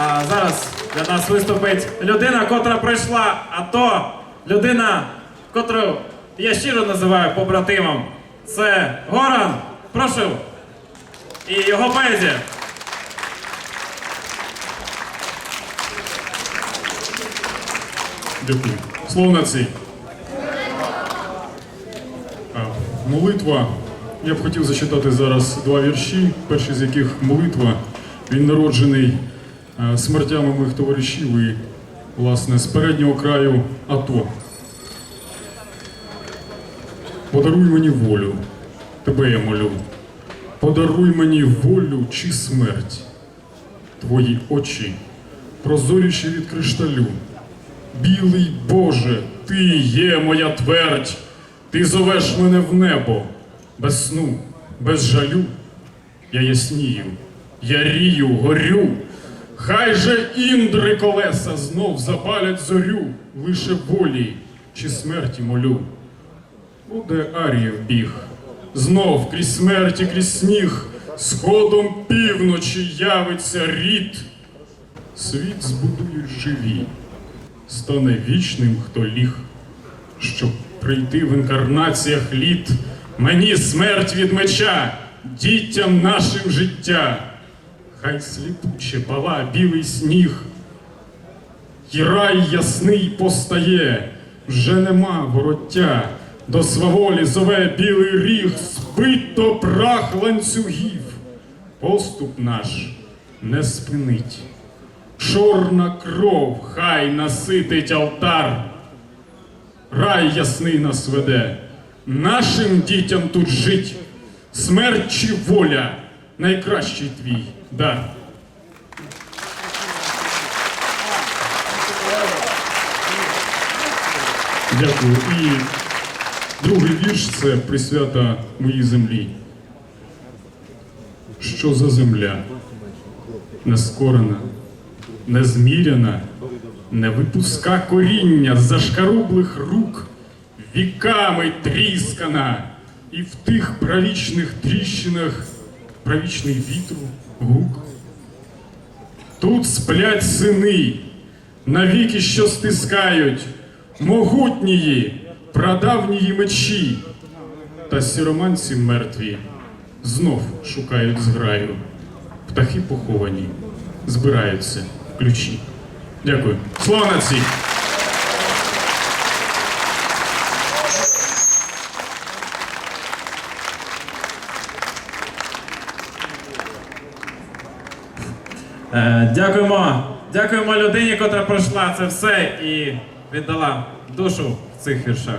А зараз для нас виступить людина, котра пройшла АТО, людина, котру я щиро називаю побратимом. Це Горан. Прошу. І його поезія. Дякую. Слово нації. А, Молитва. Я б хотів зачитати зараз два вірші, перший з яких молитва. Він народжений смертями моїх товаришів і, власне, з переднього краю АТО. Подаруй мені волю, тебе я молю. Подаруй мені волю чи смерть. Твої очі прозоріші від кришталю. Білий Боже, ти є моя твердь, ти зовеш мене в небо, без сну, без жалю. Я яснію, я рію, горю. Хай же індри колеса знов запалять зорю, лише волі чи смерті молю. Буде Аріїв біг, знов крізь смерті, крізь сніг, сходом півночі явиться рід. Світ збудують живі, стане вічним, хто ліг, щоб прийти в інкарнаціях літ, мені смерть від меча, дітям нашим життя. Хай сліпуче пала білий сніг, і рай ясний постає, вже нема вороття, до сваволі зове білий ріг, збито прах ланцюгів, поступ наш не спинить. Чорна кров хай наситить алтар. Рай ясний нас веде, нашим дітям тут жить, смерть чи воля, найкращий твій дар. Дякую. І другий вірш це присвята моїй землі. Що за земля? Нескорена, незміряна, не випуска коріння з зашкарублих рук, віками тріскана, і в тих правічних тріщинах правічний вітру гук. Тут сплять сини, навіки, що стискають, могутнії, прадавнії мечі, та сіроманці мертві знов шукають зграю. Птахи поховані, збираються ключі. Дякую. Слава нації! Дякуємо. Дякуємо людині, котра пройшла це все і віддала душу в цих віршах.